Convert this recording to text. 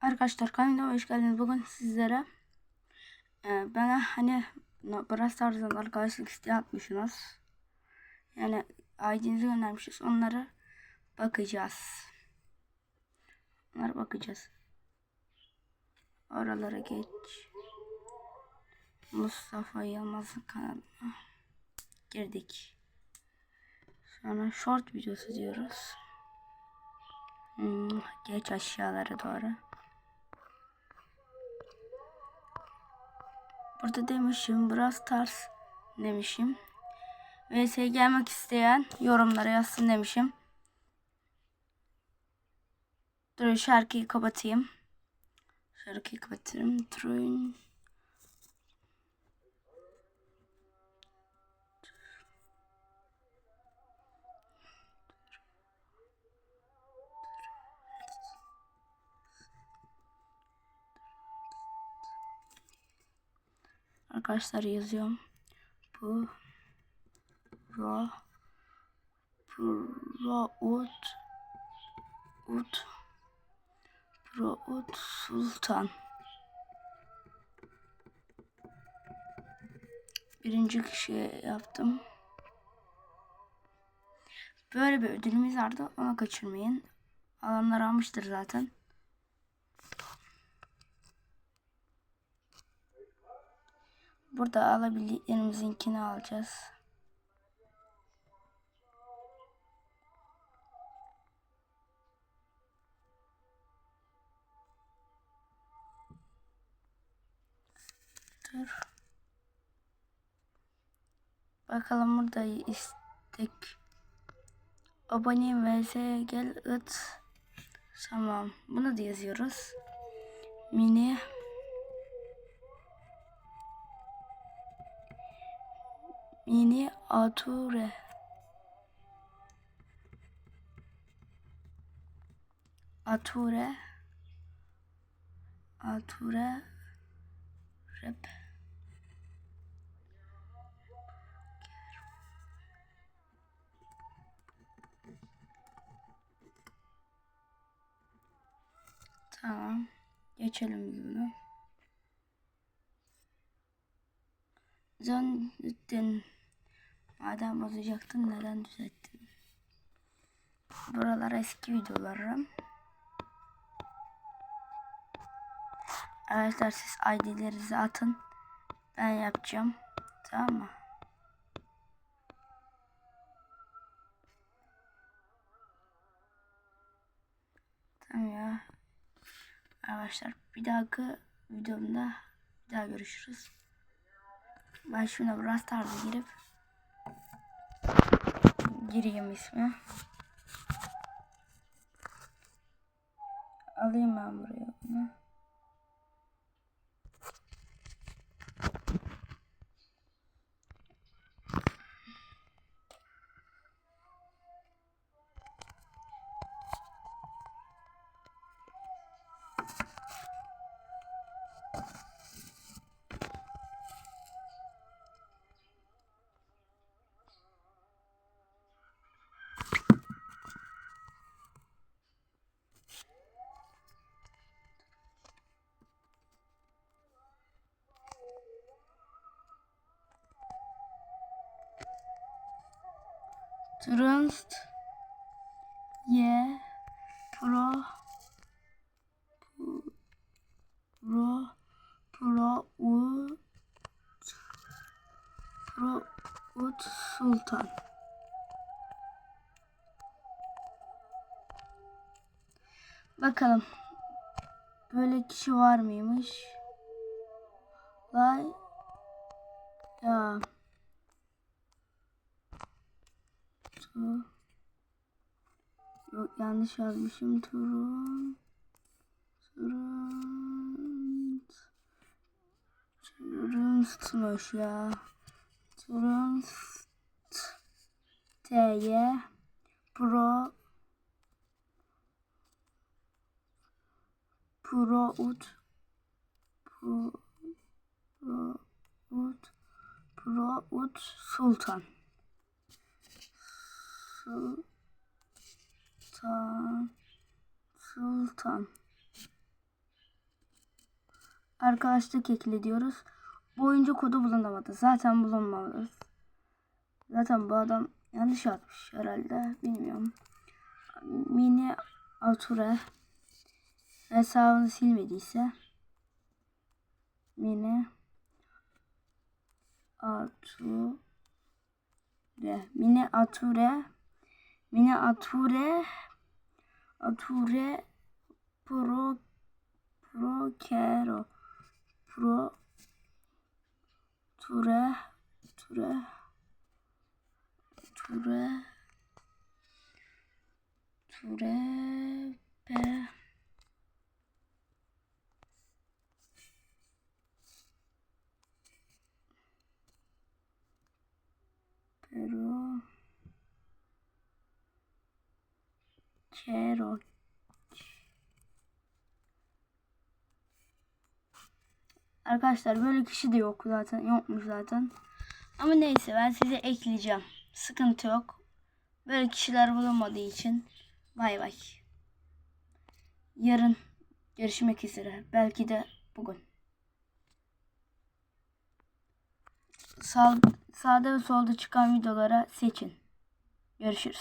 Arkadaşlar kanalıma hoş geldiniz. Bugün sizlere e, bana hani Brawl Stars'dan arkadaşlık isteği atmışsınız. Yani ID'nizi göndermişiz. Onları bakacağız. Onlara bakacağız. Oralara geç. Mustafa Yılmaz'ın kanalına girdik. Sonra short videosu diyoruz. Hmm, geç aşağılara doğru. Burada demişim Brawl Stars demişim. VS gelmek isteyen yorumlara yazsın demişim. Dur şarkıyı kapatayım. Şarkıyı kapatırım. Troy'un Arkadaşlar yazıyorum. Bu Pro Pro Ut Ut Pro Ut Sultan Birinci kişi yaptım. Böyle bir ödülümüz vardı. Onu kaçırmayın. Alanlar almıştır zaten. Burada alabildiklerimizinkini alacağız. Dur. Bakalım burada istek. Abone vs gel it. Tamam. Bunu da yazıyoruz. Mini Mini Ature. Ature. Ature. Rap. Tamam. Geçelim bunu. Zannettin. Madem bozacaktın neden düzelttin? Buralar eski videolarım. Arkadaşlar siz ID'lerinizi atın. Ben yapacağım. Tamam mı? Tamam ya. Arkadaşlar bir dahaki videomda bir daha görüşürüz. Ben şuna biraz tarzı girip gireyim ismi. Alayım ben buraya bunu. Trunst Ye. Pro. Pro. Pro Ut. Pro Ut Sultan. Bakalım. Böyle kişi var mıymış? Vay. Ya Yok yanlış yazmışım. Turun Turun Turunstmuş ya. Turunst T'ye Pro Pro Ut Pro Ut Pro Ut Sultan Sultan Sultan arkadaşlık ekle diyoruz. Bu oyuncu kodu bulunamadı. Zaten bulunmalı. Zaten bu adam yanlış atmış herhalde. Bilmiyorum. Mini Ature hesabını silmediyse Mini Ature Mini Ature Mini Ature Ature Pro Pro Kero Pro Ture Ture Ture Ture Pe. Pero Kero Arkadaşlar böyle kişi de yok zaten. Yokmuş zaten. Ama neyse ben size ekleyeceğim. Sıkıntı yok. Böyle kişiler bulunmadığı için bay bay. Yarın görüşmek üzere. Belki de bugün. Sağ, sağda ve solda çıkan videolara seçin. Görüşürüz.